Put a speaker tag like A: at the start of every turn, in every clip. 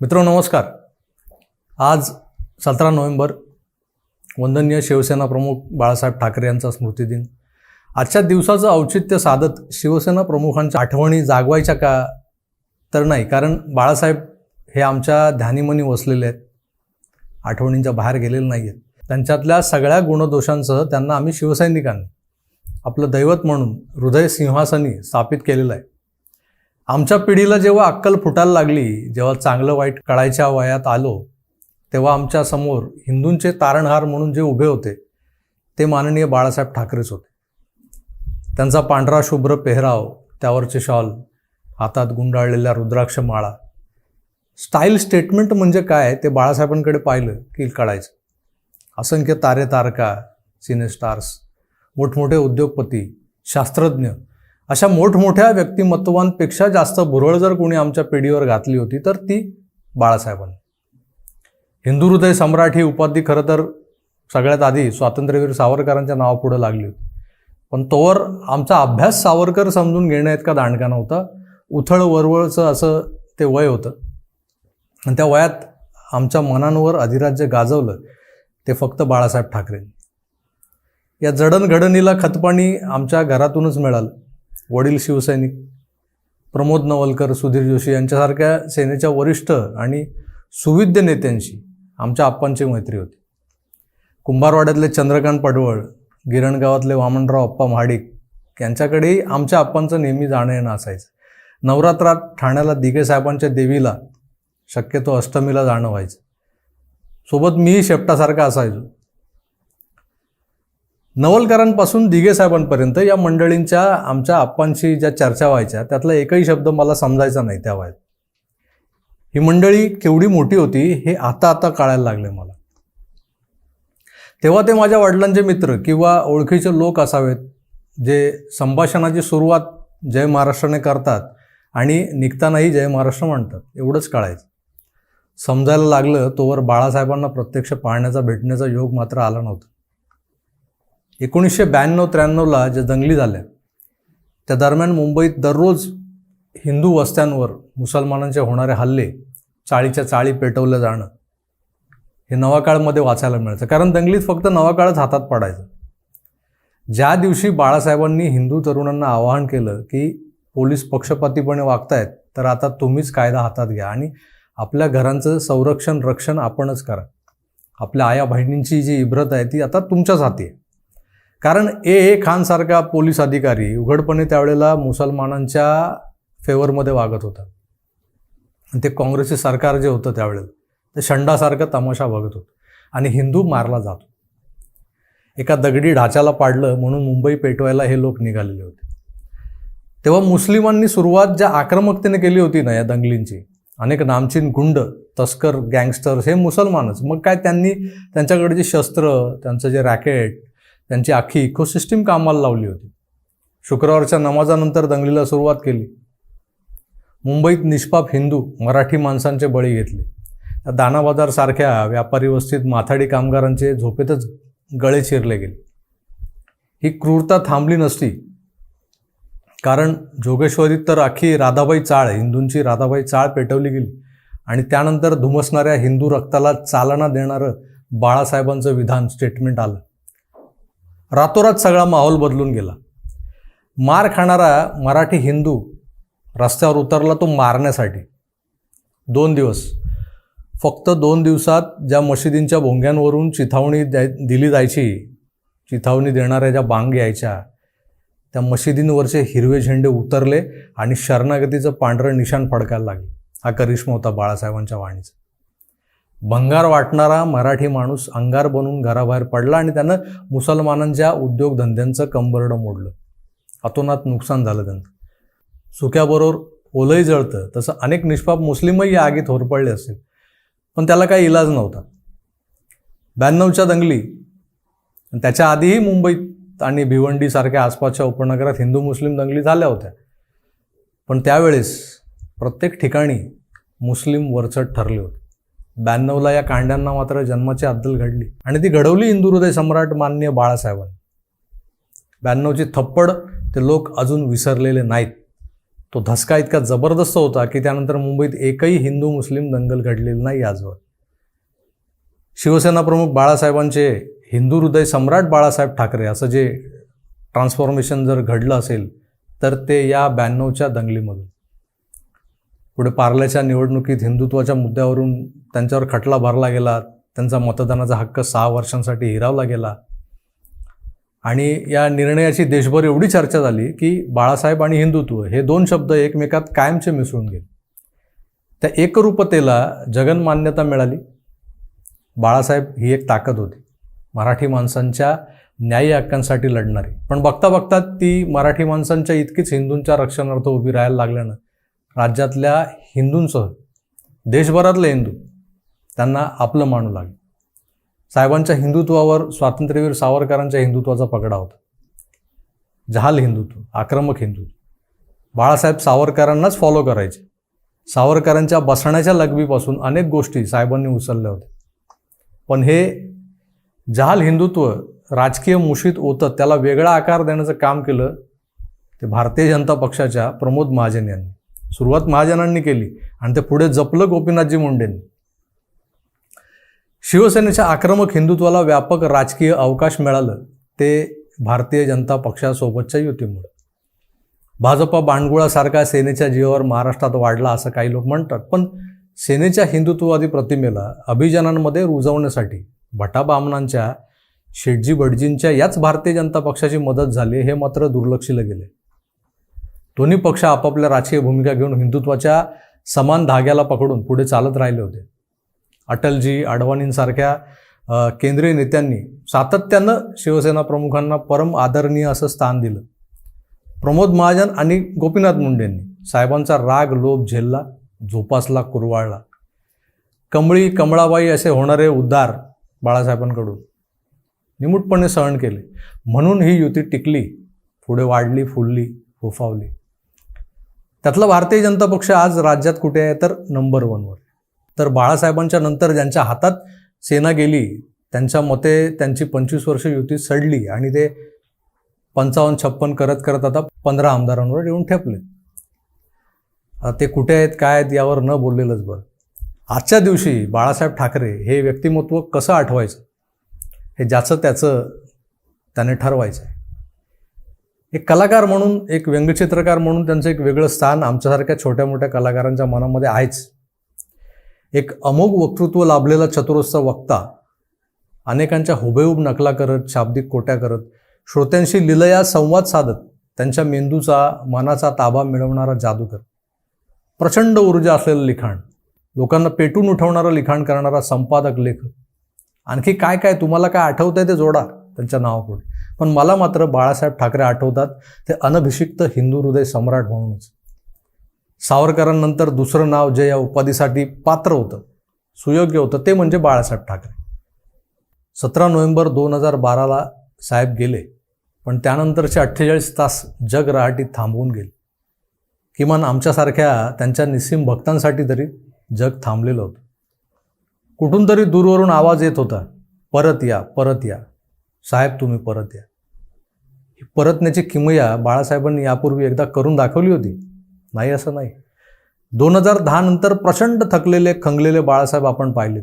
A: मित्र नमस्कार. आज सतरा नोव्हेंबर वंदनीय शिवसेना प्रमुख बाळासाहेब ठाकरे यांचा स्मृतिदिन. आजच्या दिवसाचं औचित्य साधत शिवसेना प्रमुखांच्या आठवणी जागवायच्या का तर नाही कारण बाळासाहेब हे आमच्या ध्यानीमनी वसलेले आहेत. आठवणींच्या बाहेर गेलेले नाही आहेत त्यांच्यातल्या सगळ्या गुणदोषांसह त्यांना आम्ही शिवसैनिकांनी आपलं दैवत म्हणून हृदय सिंहासनी स्थापित केलेलं आहे. आमच्या पिढीला जेव्हा अक्कल फुटायला लागली जेव्हा चांगलं वाईट कळायच्या वयात आलो तेव्हा आमच्यासमोर हिंदूंचे तारणहार म्हणून जे उभे होते ते माननीय बाळासाहेब ठाकरेच होते. त्यांचा पांढरा शुभ्र पेहराव त्यावरचे शॉल हातात गुंडाळलेल्या रुद्राक्ष माळा. स्टाईल स्टेटमेंट म्हणजे काय ते बाळासाहेबांकडे पाहिलं की कळायचं. असंख्य तारे तारका सिनेस्टार्स मोठमोठे उद्योगपती शास्त्रज्ञ अशा मोठमोठ्या व्यक्तिमत्वांपेक्षा जास्त भुरळ जर कोणी आमच्या पिढीवर घातली होती तर ती बाळासाहेबांनी. हिंदू हृदय सम्राट ही उपाधी खरं तर सगळ्यात आधी स्वातंत्र्यवीर सावरकरांच्या नावापुढं लागली होती. पण तोवर आमचा अभ्यास सावरकर समजून घेण्या इतका दांडका नव्हता उथळ वरवळचं असं ते वय होतं. आणि त्या वयात आमच्या मनांवर अधिराज्य गाजवलं ते फक्त बाळासाहेब ठाकरे या जडणघडणीला खतपाणी आमच्या घरातूनच मिळालं. वडील शिवसैनिक प्रमोद नवलकर सुधीर जोशी यांच्यासारख्या सेनेच्या वरिष्ठ आणि सुविद्य नेत्यांशी आमच्या आप्पांची मैत्री होती. कुंभारवाड्यातले चंद्रकांत पडवळ गिरणगावातले वामनराव अप्पा महाडिक यांच्याकडेही आमच्या आप्पांचं नेहमी जाणं येणं असायचं. नवरात्रात ठाण्याला दिघे साहेबांच्या देवीला शक्यतो अष्टमीला जाणं व्हायचं. सोबत मीही शेपटासारखा असायचो. नवलकरांपासून दिघे साहेबांपर्यंत या मंडळींच्या आमच्या आप्पांशी ज्या चर्चा व्हायच्या त्यातला एकही शब्द मला समजायचा नाही त्या वयात. ही मंडळी केवढी मोठी होती हे आता आता कळायला लागले मला. तेव्हा ते माझ्या वडिलांचे मित्र किंवा ओळखीचे लोक असावेत जे संभाषणाची सुरुवात जय महाराष्ट्राने करतात आणि निघतानाही जय महाराष्ट्र म्हणतात एवढंच कळायचं. समजायला लागलं तोवर बाळासाहेबांना प्रत्यक्ष पाहण्याचा भेटण्याचा योग मात्र आला नव्हता. एकोणीसशे ब्याण्णव त्र्याण्णवला ज्या दंगली झाल्या त्या दरम्यान मुंबईत दररोज हिंदू वस्त्यांवर मुसलमानांचे होणारे हल्ले चाळीच्या चाळी पेटवलं जाणं हे नवा काळमध्ये वाचायला मिळतं कारण दंगलीत फक्त नवा काळच हातात पडायचं. ज्या दिवशी बाळासाहेबांनी हिंदू तरुणांना आवाहन केलं की पोलीस पक्षपातीपणे वागतायत तर आता तुम्हीच कायदा हातात घ्या आणि आपल्या घरांचं संरक्षण रक्षण आपणच करा. आपल्या आया बहिणींची जी इब्रत आहे ती आता तुमच्याच हाती आहे. कारण ए ए खानसारखा पोलीस अधिकारी उघडपणे त्यावेळेला मुसलमानांच्या फेवरमध्ये वागत होता. आणि ते काँग्रेसचे सरकार जे होतं त्यावेळेला ते शंडासारखं तमाशा बघत होतं. आणि हिंदू मारला जातो. एका दगडी ढाच्याला पाडलं म्हणून मुंबई पेटवायला हे लोक निघालेले होते. तेव्हा मुस्लिमांनी सुरुवात ज्या आक्रमकतेने केली होती ना या दंगलींची अनेक नामचीन गुंड तस्कर गँगस्टर्स हे मुसलमानच. मग काय त्यांनी त्यांच्याकडे जे शस्त्र त्यांचं जे रॅकेट त्यांची अख्खी इकोसिस्टीम कामाला लावली होती. शुक्रवारच्या नमाजानंतर दंगलीला सुरुवात केली. मुंबईत निष्पाप हिंदू मराठी माणसांचे बळी घेतले. त्या व्यापारी वस्तीत माथाडी कामगारांचे झोपेतच गळे चिरले गेले. ही क्रूरता थांबली नसती. कारण जोगेश्वरीत तर अख्खी राधाबाई चाळ हिंदूंची राधाबाई चाळ पेटवली गेली आणि त्यानंतर धुमसणाऱ्या हिंदू रक्ताला चालना देणारं बाळासाहेबांचं विधान स्टेटमेंट आलं. रातोरात सगळा माहोल बदलून गेला. मार खाणारा मराठी हिंदू रस्त्यावर उतरला तो मारण्यासाठी. दोन दिवस. फक्त दोन दिवसात ज्या मशिदींच्या भोंग्यांवरून चिथावणी द्याय दिली जायची चिथावणी देणाऱ्या ज्या बांग यायच्या त्या मशिदींवरचे हिरवे झेंडे उतरले आणि शरणागतीचं पांढरं निशाण फडकायला लागले. हा करिश्मा होता बाळासाहेबांच्या वाणीचा. भंगार वाटणारा मराठी माणूस अंगार बनून घराबाहेर पडला आणि त्यानं मुसलमानांच्या उद्योगधंद्यांचं कंबरडं मोडलं. अतोनात नुकसान झालं त्यांचं. सुक्याबरोबर ओलंही जळतं. तसं अनेक निष्पाप मुस्लिमही या आगीत होरपडले असतील. पण त्याला काही इलाज नव्हता. ब्याण्णवच्या दंगली. आणि त्याच्या आधीही मुंबईत आणि भिवंडीसारख्या आसपासच्या उपनगरात हिंदू मुस्लिम दंगली झाल्या होत्या. पण त्यावेळेस प्रत्येक ठिकाणी मुस्लिम वरचढ ठरले होते. ब्याण्णवला या कांड्यांना मात्र जन्माची अद्दल घडली. आणि ती घडवली हिंदू हृदय सम्राट मान्य बाळासाहेबांनी. ब्याण्णवची थप्पड ते लोक अजून विसरलेले नाहीत. तो धसका इतका जबरदस्त होता की त्यानंतर मुंबईत एकही हिंदू मुस्लिम दंगल घडलेली नाही आजवर. शिवसेना प्रमुख बाळासाहेबांचे हिंदू हृदय सम्राट बाळासाहेब ठाकरे असं जे ट्रान्सफॉर्मेशन जर घडलं असेल तर ते या ब्याण्णवच्या दंगलीमधून. पुढे पार्ल्याच्या निवडणुकीत हिंदुत्वाच्या मुद्द्यावरून त्यांच्यावर खटला भरला गेला त्यांचा मतदानाचा हक्क सहा वर्षांसाठी हिरावला गेला. आणि या निर्णयाची देशभर एवढी चर्चा झाली की बाळासाहेब आणि हिंदुत्व हे दोन शब्द एकमेकात कायमचे मिसळून गेले. त्या एकरूपतेला जगन मान्यता मिळाली. बाळासाहेब ही एक ताकद होती. मराठी माणसांच्या न्यायी हक्कांसाठी लढणारी. पण बघता बघता ती मराठी माणसांच्या इतकीच हिंदूंच्या रक्षणार्थ उभी राहायला लागल्यानं राज्यातल्या हिंदूंसह देशभरातले हिंदू त्यांना आपलं मानू लागले. साहेबांच्या हिंदुत्वावर स्वातंत्र्यवीर सावरकरांच्या हिंदुत्वाचा पगडा होता. जहाल हिंदुत्व आक्रमक हिंदुत्व. बाळासाहेब सावरकरांनाच फॉलो करायचे. सावरकरांच्या बसण्याच्या लघवीपासून अनेक गोष्टी साहेबांनी उचलल्या होत्या. पण हे जहाल हिंदुत्व राजकीय मुशीत होतं त्याला वेगळा आकार देण्याचं काम केलं ते भारतीय जनता पक्षाच्या प्रमोद महाजन यांनी. सुरुवात महाजनांनी केली आणि ते पुढे जपलं गोपीनाथजी मुंडेंनी. शिवसेनेच्या आक्रमक हिंदुत्वाला व्यापक राजकीय अवकाश मिळालं ते भारतीय जनता पक्षासोबतच्या युतीमुळे. भाजपा बांडगुळासारखा सेनेच्या जीवावर महाराष्ट्रात वाढला असं काही लोक म्हणतात पण सेनेच्या हिंदुत्ववादी प्रतिमेला अभिजनांमध्ये रुजवण्यासाठी भटाबामणांच्या शेटजी बडजींच्या याच भारतीय जनता पक्षाची मदत झाली हे मात्र दुर्लक्षिलं गेले दोन्ही पक्ष आपापल्या राजकीय भूमिका घेऊन हिंदुत्वाच्या समान धाग्याला पकडून पुढे चालत राहिले होते. अटलजी अडवाणींसारख्या केंद्रीय नेत्यांनी सातत्यानं शिवसेना प्रमुखांना परम आदरणीय असं स्थान दिलं. प्रमोद महाजन आणि गोपीनाथ मुंडेंनी साहेबांचा राग लोभ झेलला झोपासला कुरवाळला. कमळी कमळाबाई असे होणारे उद्धार बाळासाहेबांकडून निमूटपणे सहन केले. म्हणून ही युती टिकली पुढे वाढली फुलली फोफावली त्यातला भारतीय जनता पक्ष आज राज्यात कुठे आहे तर नंबर वनवर तर बाळासाहेबांच्या नंतर ज्यांच्या हातात सेना गेली त्यांच्या मते त्यांची पंचवीस वर्ष युती सडली आणि ते पंचावन्न छप्पन करत करत आता पंधरा आमदारांवर येऊन ठेपले. ते कुठे आहेत काय आहेत यावर न बोललेलंच बरं. आजच्या दिवशी बाळासाहेब ठाकरे हे व्यक्तिमत्व कसं आठवायचं? हे ज्याचं त्याचं त्याने ठरवायचं आहे. एक कलाकार म्हणून एक व्यंगचित्रकार म्हणून त्यांचं एक वेगळं स्थान आमच्यासारख्या छोट्या मोठ्या कलाकारांच्या मनामध्ये आहेच. एक अमोघ वक्तृत्व लाभलेला चतुरस्थ वक्ता अनेकांच्या हुबेहूब नकला करत शाब्दिक कोट्या करत श्रोत्यांशी लिलया संवाद साधत त्यांच्या मेंदूचा मनाचा ताबा मिळवणारा जादूकर प्रचंड ऊर्जा असलेलं लिखाण लोकांना पेटून उठवणारं लिखाण करणारा संपादक लेखक. आणखी काय काय तुम्हाला काय आठवतंय ते जोडा. त्यांच्या नावापुढे पण मला मात्र बाळासाहेब ठाकरे आठवतात ते अनभिषिक्त हिंदू हृदय सम्राट म्हणूनच. सावरकरांनंतर दुसरं नाव जे या उपाधीसाठी पात्र होतं सुयोग्य होतं ते म्हणजे बाळासाहेब ठाकरे. सतरा नोव्हेंबर दोन हजार बाराला साहेब गेले पण त्यानंतरचे अठ्ठेचाळीस तास जग रहाटीत थांबवून गेले. किमान आमच्यासारख्या त्यांच्या निस्सीम भक्तांसाठी तरी जग थांबलेलं होतं. कुठून तरी दूरवरून आवाज येत होता परत या परत या. साहेब तुम्ही परत या. ही परतण्याची किमया बाळासाहेबांनी यापूर्वी एकदा करून दाखवली होती. नाही असं नाही. दोन हजार दहा नंतर प्रचंड थकलेले खंगलेले बाळासाहेब आपण पाहिले.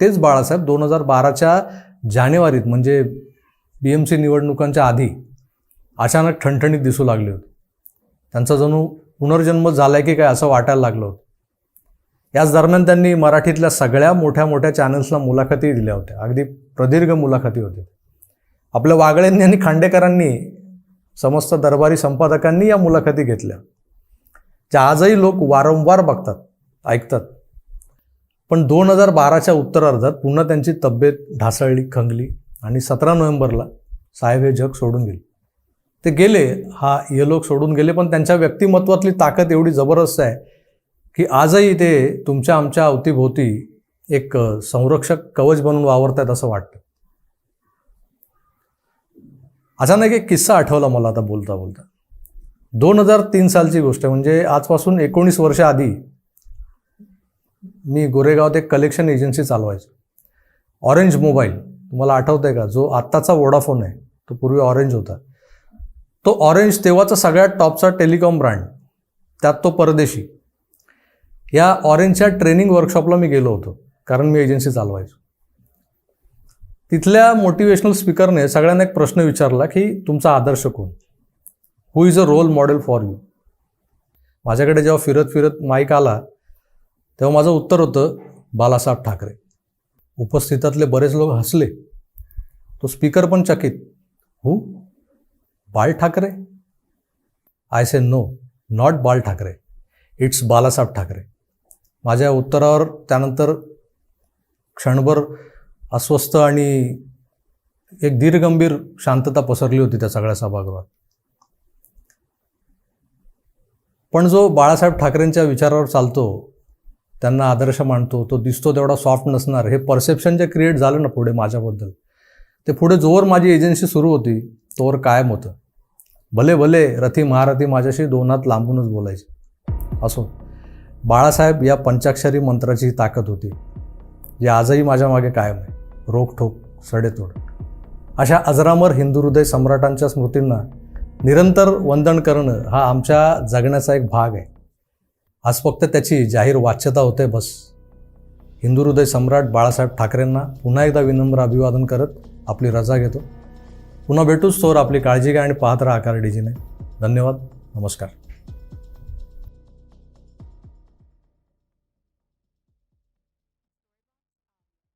A: तेच बाळासाहेब दोन हजार बाराच्या जानेवारीत म्हणजे बी एम सी निवडणुकांच्या आधी अचानक ठणठणीत दिसू लागले होते. त्यांचा जणू पुनर्जन्म झाला की काय असं वाटायला लागलं होतं. याच दरम्यान त्यांनी मराठीतल्या सगळ्या मोठ्या मोठ्या चॅनल्सला मुलाखती दिल्या होत्या. अगदी प्रदीर्घ मुलाखती होत्या. आपल्या वागळ्यांनी आणि खांडेकरांनी समस्त दरबारी संपादकांनी या मुलाखती घेतल्या ज्या आजही लोक वारंवार बघतात ऐकतात. पण दोन हजार बाराच्या उत्तरार्धात पुन्हा त्यांची तब्येत ढासळली खंगली आणि सतरा नोव्हेंबरला साहेब हे जग सोडून गेले. ते गेले हा हे लोक सोडून गेले पण त्यांच्या व्यक्तिमत्वातली ताकद एवढी जबरदस्त आहे की आजही ते तुमच्या आमच्या अवतीभोवती एक संरक्षक कवच बनून वावरत आहेत असं वाटतं. अचानक एक किस्सा आठवला मला आता बोलता बोलता. दोन हजार तीन सालची गोष्ट आहे. म्हणजे आजपासून एकोणीस वर्ष आधी मी गोरेगावात एक कलेक्शन एजन्सी चालवायचो. ऑरेंज मोबाईल तुम्हाला आठवतं आहे का? जो आत्ताचा वोडाफोन आहे. तो पूर्वी ऑरेंज होता. तो ऑरेंज तेव्हाचा सगळ्यात टॉपचा टेलिकॉम ब्रँड त्यात तो परदेशी. या ऑरेंजच्या ट्रेनिंग वर्कशॉपला मी गेलो होतो. कारण मी एजन्सी चालवायचो. तिथल्या मोटिवेशनल स्पीकरने सगळ्यांना एक प्रश्न विचारला की तुमचा आदर्श कोण? Who is a role model for you माझ्याकडे जेव्हा फिरत फिरत माईक आला तेव्हा माझं उत्तर होतं बालासाहेब ठाकरे. उपस्थितातले बरेच लोक हसले. तो स्पीकर पण चकित. Who Bal Thackeray? I say no not Bal Thackeray. It's Balasaheb Thackeray. माझ्या उत्तरावर त्यानंतर क्षणभर अस्वस्थ आणि एक धीरगंभीर शांतता पसरली होती त्या सगळ्या सभागृहात. पण जो बाळासाहेब ठाकरेंच्या विचारावर चालतो त्यांना आदर्श मानतो तो दिसतो तेवढा सॉफ्ट नसणार. हे परसेप्शन जे क्रिएट झालं ना पुढे माझ्याबद्दल ते पुढे जोवर माझी एजन्सी सुरू होती तोवर कायम होतं. भले भले रथी महारथी माझ्याशी दोनात लांबूनच बोलायचे. असो बाळासाहेब या पंचाक्षरी मंत्राची ही ताकद होती जी आजही माझ्या मागे कायम आहे. रोखोक सडेतोड. अशा अजरामर हिंदू हृदय सम्राटांच्या स्मृतींना निरंतर वंदन करणं हा आमच्या जगण्याचा एक भाग आहे. आज फक्त त्याची जाहीर वाच्यता होते बस. हिंदू हृदय सम्राट बाळासाहेब ठाकरेंना पुन्हा एकदा विनम्र अभिवादन करत आपली रजा घेतो. पुन्हा भेटूच तोर आपली काळजी घ्या आणि पाहत राहा आकार डीजीने. धन्यवाद. नमस्कार.